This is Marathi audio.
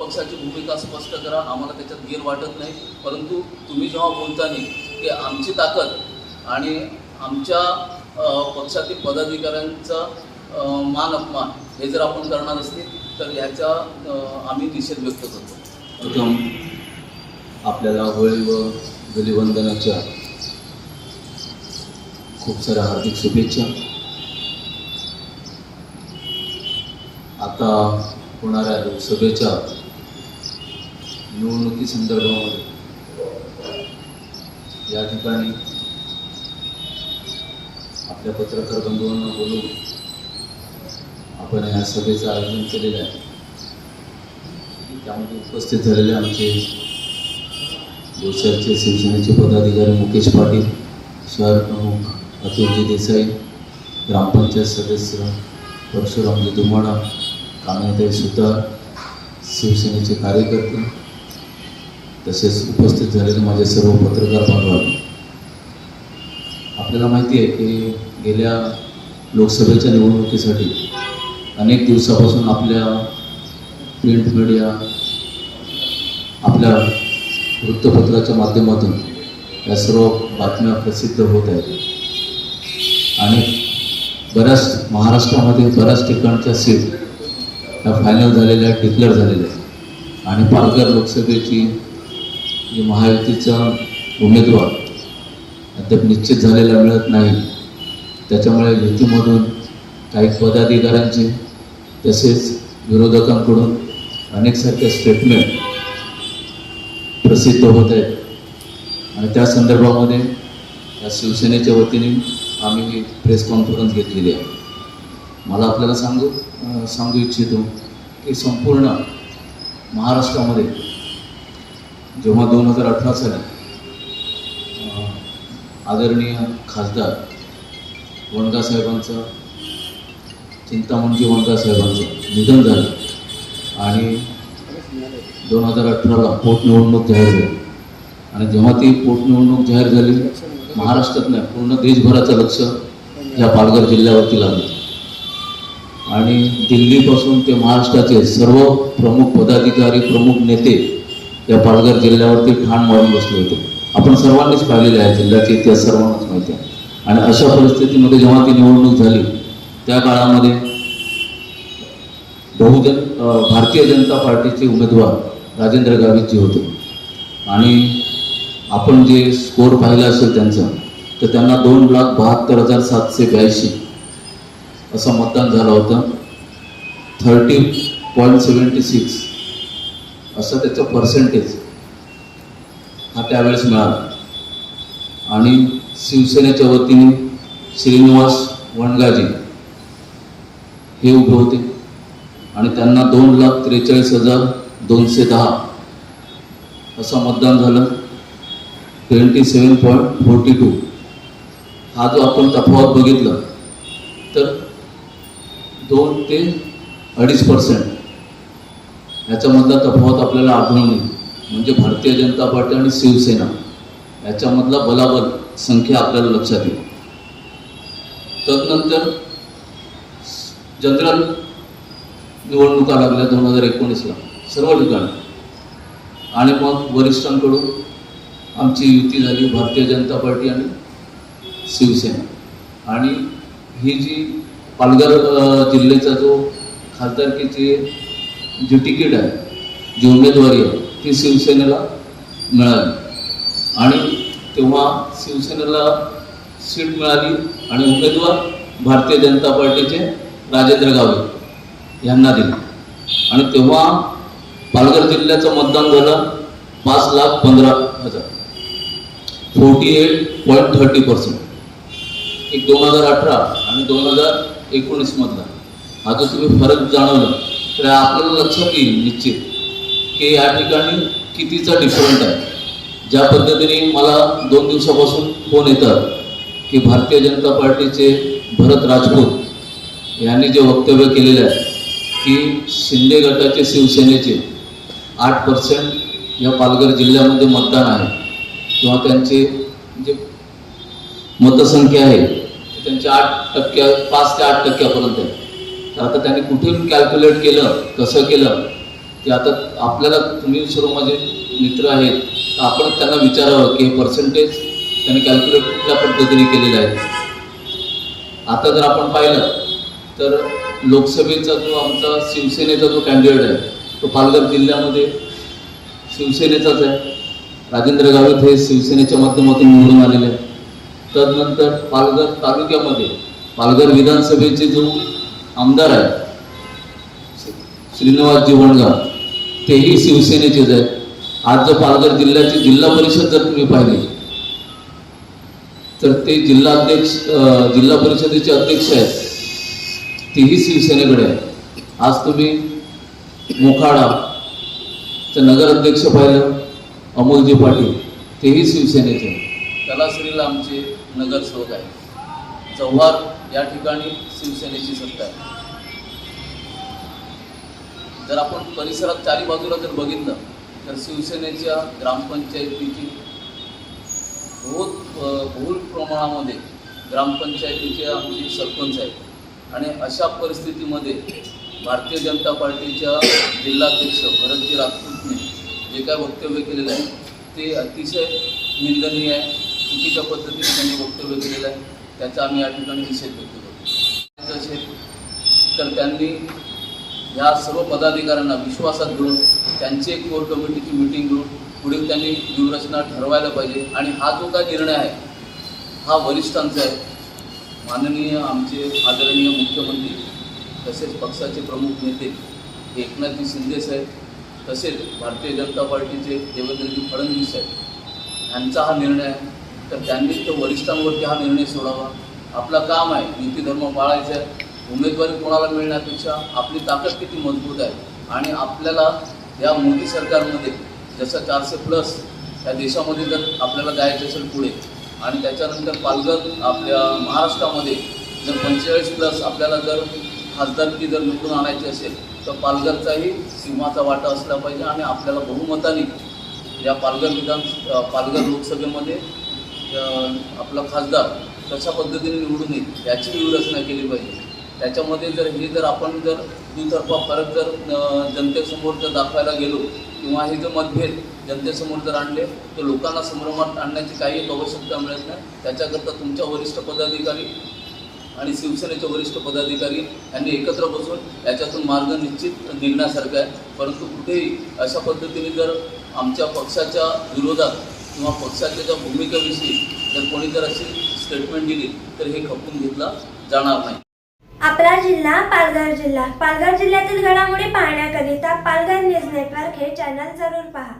पक्षाची भूमिका स्पष्ट करा आम्हाला त्याच्यात गेर वाटत नाही. परंतु तुम्ही जेव्हा बोलताना की आमची ताकद आणि आमच्या पक्षातील पदाधिकाऱ्यांचा मान अपमान हे जर आपण करणार असतील तर याचा आम्ही निषेध व्यक्त करतो. प्रथम आपल्याला होळी व धुलिवंदनाच्या खूप साऱ्या हार्दिक शुभेच्छा. आता होणाऱ्या लोकसभेच्या निवडणुकी संदर्भामध्ये या ठिकाणी आपल्या पत्रकार बंधूंना बोलून आपण या सभेचं आयोजन केलेलं आहे. त्यामध्ये उपस्थित झालेले आमचे बोरसरचे शिवसेनेचे पदाधिकारी मुकेश पाटील शहर प्रमुख अतुलजी देसाई ग्रामपंचायत सदस्य परशुरामजी दुमाडा कामिनीताई सुतार शिवसेनेचे कार्यकर्ते तसेच उपस्थित झालेले माझे सर्व पत्रकार बांधव. आपल्याला माहिती आहे की गेल्या लोकसभेच्या निवडणुकीसाठी अनेक दिवसापासून आपल्या प्रिंट मीडिया आपल्या वृत्तपत्राच्या माध्यमातून या सर्व बातम्या प्रसिद्ध होत आहेत. आणि बऱ्याच महाराष्ट्रामध्ये बऱ्याच ठिकाणच्या सीट या फायनल झालेल्या डिक्लेअर झालेल्या आहेत. आणि पालघर लोकसभेची की महायुतीचा उमेदवार अद्याप निश्चित झालेला मिळत नाही. त्याच्यामुळे युतीमधून काही पदाधिकाऱ्यांचे तसेच विरोधकांकडून अनेक सारख्या स्टेटमेंट प्रसिद्ध होत आहेत. आणि त्या संदर्भामध्ये या शिवसेनेच्या वतीने आम्ही ही प्रेस कॉन्फरन्स घेतलेली आहे. मला आपल्याला सांगू सांगू इच्छितो की संपूर्ण महाराष्ट्रामध्ये जेव्हा दोन हजार अठरा साली आदरणीय खासदार वनगा साहेबांचं चिंतामणजी वनगा साहेबांचं निधन झालं आणि दोन हजार अठराला पोटनिवडणूक जाहीर झाली. आणि जेव्हा ती पोटनिवडणूक जाहीर झाली महाराष्ट्रात नाही पूर्ण देशभराचं लक्ष या पालघर जिल्ह्यावरती लागलं. आणि दिल्लीपासून ते महाराष्ट्राचे सर्व प्रमुख पदाधिकारी प्रमुख नेते या पालघर जिल्ह्यावरती ठाण मारून बसले होते. आपण सर्वांनीच पाहिलेले आहे जिल्ह्याचे इतिहास सर्वांनाच माहिती आहे. आणि अशा परिस्थितीमध्ये जेव्हा ती निवडणूक झाली त्या काळामध्ये बहुजन भारतीय जनता पार्टीचे उमेदवार राजेंद्र गावितजी होते. आणि आपण जे स्कोर पाहिला असेल त्यांचा तर त्यांना दोन लाख बहात्तर हजार सातशे ब्याऐंशी असं मतदान झालं होतं. थर्टी पॉईंट सेवन्टी सिक्स असं त्याचं पर्सेंटेज हा त्यावेळेस मिळाला. आणि शिवसेनेच्या वतीने श्रीनिवास वणगाजी हे उभे होते. आणि त्यांना दोन लाख त्रेचाळीस हजार दोनशे दहा असं मतदान झालं. Twenty seven point forty two. हा जो आपण तफावत बघितला तर दोन ते अडीच पर्सेंट याच्यामधला तफावत आपल्याला आढळून येईल. म्हणजे भारतीय जनता पार्टी आणि शिवसेना याच्यामधला बलाबल संख्या आपल्याला लक्षात येईल. तदनंतर जनरल निवडणुका लागल्या दोन हजार एकोणीसला सर्व ठिकाणी. आणि मग वरिष्ठांकडून आमची युती झाली भारतीय जनता पार्टी आणि शिवसेना. आणि ही जी पालघर जिल्ह्याचा जो खासदारकीची जी तिकीट आहे जी उमेदवारी आहे ती शिवसेनेला मिळाली. आणि तेव्हा शिवसेनेला सीट मिळाली आणि उमेदवार भारतीय जनता पार्टीचे राजेंद्र गावे यांना दिले. आणि तेव्हा पालघर जिल्ह्याचं मतदान झालं पाच लाख पंधरा हजार. Forty eight point thirty percent एक दोन हजार अठरा आणि दोन हजार एकोणीसमधला हा जो तुम्ही फरक जाणवला. तर आपल्याला लक्षात येईल निश्चित की या ठिकाणी कितीचा डिफरंट आहे. ज्या पद्धतीने मला दोन दिवसापासून फोन येतात की भारतीय जनता पार्टीचे भरत राजपूत यांनी जे वक्तव्य केलेले आहे की शिंदे गटाचे शिवसेनेचे आठ पर्सेंट या पालघर जिल्ह्यामध्ये मतदान आहे किंवा त्यांचे जे मतसंख्या आहे त्यांच्या आठ टक्क्या पाच ते आठ टक्क्यापर्यंत आहे. आता त्यांनी कुठून कॅल्क्युलेट केलं कसं केलं ते आता आपल्याला तुम्ही सर्व माझे मित्र आहेत तर आपण त्यांना विचारावं की हे पर्सेंटेज त्यांनी कॅल्क्युलेट कुठल्या पद्धतीने केलेलं आहे. आता जर आपण पाहिलं तर लोकसभेचा जो आमचा शिवसेनेचा जो कॅन्डिडेट आहे तो पालघर जिल्ह्यामध्ये शिवसेनेचाच आहे. राजेंद्र गावित हे शिवसेनेच्या माध्यमातून निवडून आलेले आहे तदनंतर पालघर तालुक्यामध्ये पालघर विधानसभेचे जो आमदार आहेत. श्रीनिवास जीवणगाव तेही शिवसेनेचेच आहेत. आज जर पालघर जिल्ह्याची जिल्हा परिषद जर तुम्ही पाहिली तर ते जिल्हा अध्यक्ष जिल्हा परिषदेचे अध्यक्ष आहेत. तेही शिवसेनेकडे आहेत. आज तुम्ही मोखाडा चं नगराध्यक्ष पाहिलं अमोलजी पाटील तेही शिवसेनेचे आहे. आमचे नगरसेवक आहेत. जव्हार या ठिकाणी शिवसेनेची सत्ता आहे. जर आपण परिसरात चारी बाजूला जर बघितलं तर शिवसेनेच्या ग्रामपंचायतीची बहुत बहुल प्रमाणामध्ये ग्रामपंचायतीचे आमचे सरपंच आहेत. आणि अशा परिस्थितीमध्ये भारतीय जनता पार्टीच्या जिल्हाध्यक्ष भरतजी राजपूतने जे काय वक्तव्य केलेलं आहे ते अतिशय निंदनीय आहे. चुकीच्या पद्धतीने त्यांनी वक्तव्य केलेलं आहे. त्याचा आम्ही या ठिकाणी निषेध व्यक्त करतो. असेल तर त्यांनी ह्या सर्व पदाधिकाऱ्यांना विश्वासात घेऊन त्यांची एक कोर कमिटीची मिटिंग घेऊन पुढील त्यांनी व्यूहरचना ठरवायला पाहिजे. आणि हा जो काय निर्णय आहे हा वरिष्ठांचा आहे. माननीय आमचे आदरणीय मुख्यमंत्री तसेच पक्षाचे प्रमुख नेते एकनाथजी शिंदे साहेब तसेच भारतीय जनता पार्टीचे देवेंद्रजी फडणवीस साहेब यांचा हा निर्णय आहे. तर त्यांनी तो वरिष्ठांवरती हा निर्णय सोडावा. आपलं काम आहे नीतीधर्म पाळायचा. आहे उमेदवारी कोणाला मिळण्यापेक्षा आपली ताकद किती मजबूत आहे? आणि आपल्याला या मोदी सरकारमध्ये जसं चारशे प्लस या देशामध्ये जर आपल्याला जायचं असेल पुढे आणि त्याच्यानंतर पालघर आपल्या महाराष्ट्रामध्ये जर पंचेचाळीस प्लस आपल्याला जर खासदारकी जर निवडून आणायची असेल तर पालघरचाही सिंहाचा वाटा असला पाहिजे आणि आपल्याला बहुमताने या पालघर विधान पालघर लोकसभेमध्ये आपला खासदार कशा पद्धतीने निवडून येईल याची व्यूहरचना केली पाहिजे. त्याच्यामध्ये जर हे जर आपण जर दुतर्फा फरक जर जनतेसमोर जर दाखवायला गेलो किंवा हे जर मतभेद जनतेसमोर जर आणले तर लोकांना संभ्रमात आणण्याची काही एक आवश्यकता मिळत नाही. त्याच्याकरता तुमच्या वरिष्ठ पदाधिकारी आणि शिवसेनेचे वरिष्ठ पदाधिकारी यांनी एकत्र बसून याच्यातून मार्ग निश्चित निघण्यासारखा आहे. परंतु कुठेही अशा पद्धतीने जर आमच्या पक्षाच्या विरोधात किंवा पक्षाच्या ज्या भूमिकेविषयी जर कोणी जर अशी स्टेटमेंट दिली तर हे खपून घेतला जाणार नाही. आपला जिल्हा पालघर जिल्हा. पालघर जिल्ह्यातील घडामोडी पाहण्याकरिता पालघर न्यूज नेटवर्क हे चॅनल जरूर पहा.